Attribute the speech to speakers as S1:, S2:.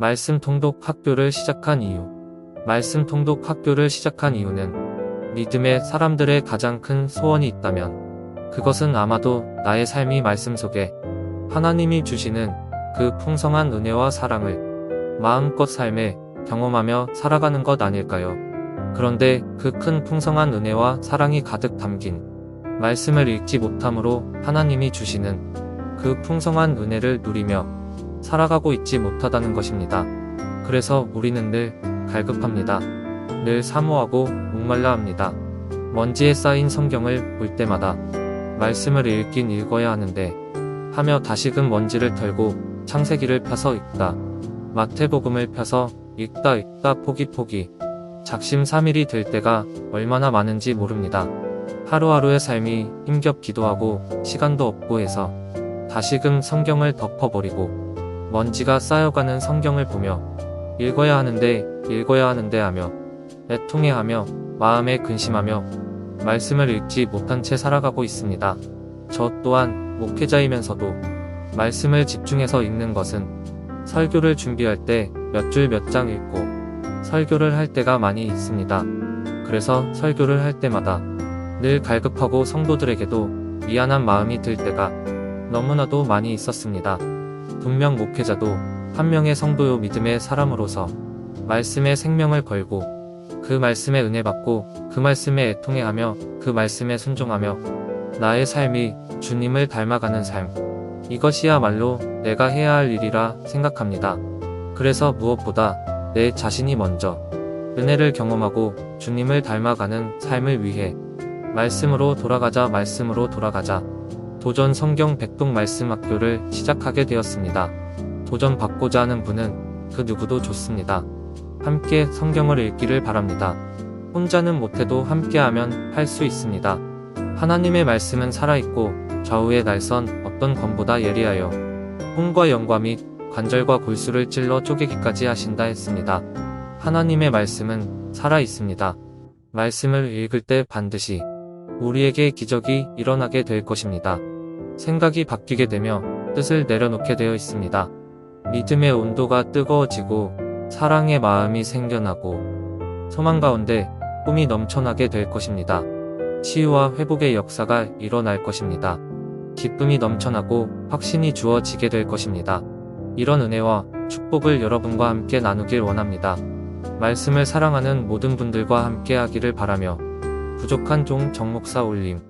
S1: 말씀 통독 학교를 시작한 이유. 말씀 통독 학교를 시작한 이유는 믿음의 사람들의 가장 큰 소원이 있다면 그것은 아마도 나의 삶이 말씀 속에 하나님이 주시는 그 풍성한 은혜와 사랑을 마음껏 삶에 경험하며 살아가는 것 아닐까요? 그런데 그 큰 풍성한 은혜와 사랑이 가득 담긴 말씀을 읽지 못함으로 하나님이 주시는 그 풍성한 은혜를 누리며 살아가고 있지 못하다는 것입니다. 그래서 우리는 늘 갈급합니다. 늘 사모하고 목말라 합니다. 먼지에 쌓인 성경을 볼 때마다 말씀을 읽긴 읽어야 하는데 하며 다시금 먼지를 털고 창세기를 펴서 읽다. 마태복음을 펴서 읽다 읽다 포기 포기. 작심 삼일이 될 때가 얼마나 많은지 모릅니다. 하루하루의 삶이 힘겹 기도 하고 시간도 없고 해서 다시금 성경을 덮어버리고 먼지가 쌓여가는 성경을 보며 읽어야 하는데 읽어야 하는데 하며 애통해하며 마음에 근심하며 말씀을 읽지 못한 채 살아가고 있습니다. 저 또한 목회자이면서도 말씀을 집중해서 읽는 것은 설교를 준비할 때 몇 줄 몇 장 읽고 설교를 할 때가 많이 있습니다. 그래서 설교를 할 때마다 늘 갈급하고 성도들에게도 미안한 마음이 들 때가 너무나도 많이 있었습니다. 분명 목회자도 한 명의 성도요 믿음의 사람으로서 말씀에 생명을 걸고 그 말씀에 은혜 받고 그 말씀에 애통해 하며 그 말씀에 순종하며 나의 삶이 주님을 닮아가는 삶. 이것이야말로 내가 해야 할 일이라 생각합니다. 그래서 무엇보다 내 자신이 먼저 은혜를 경험하고 주님을 닮아가는 삶을 위해 말씀으로 돌아가자 말씀으로 돌아가자 도전 성경 백동 말씀 학교를 시작하게 되었습니다. 도전 받고자 하는 분은 그 누구도 좋습니다. 함께 성경을 읽기를 바랍니다. 혼자는 못해도 함께하면 할 수 있습니다. 하나님의 말씀은 살아있고 좌우의 날선 어떤 검보다 예리하여 혼과 영과 및 관절과 골수를 찔러 쪼개기까지 하신다 했습니다. 하나님의 말씀은 살아있습니다. 말씀을 읽을 때 반드시 우리에게 기적이 일어나게 될 것입니다. 생각이 바뀌게 되며 뜻을 내려놓게 되어 있습니다. 믿음의 온도가 뜨거워지고 사랑의 마음이 생겨나고 소망 가운데 꿈이 넘쳐나게 될 것입니다. 치유와 회복의 역사가 일어날 것입니다. 기쁨이 넘쳐나고 확신이 주어지게 될 것입니다. 이런 은혜와 축복을 여러분과 함께 나누길 원합니다. 말씀을 사랑하는 모든 분들과 함께 하기를 바라며 부족한 종 정목사 올림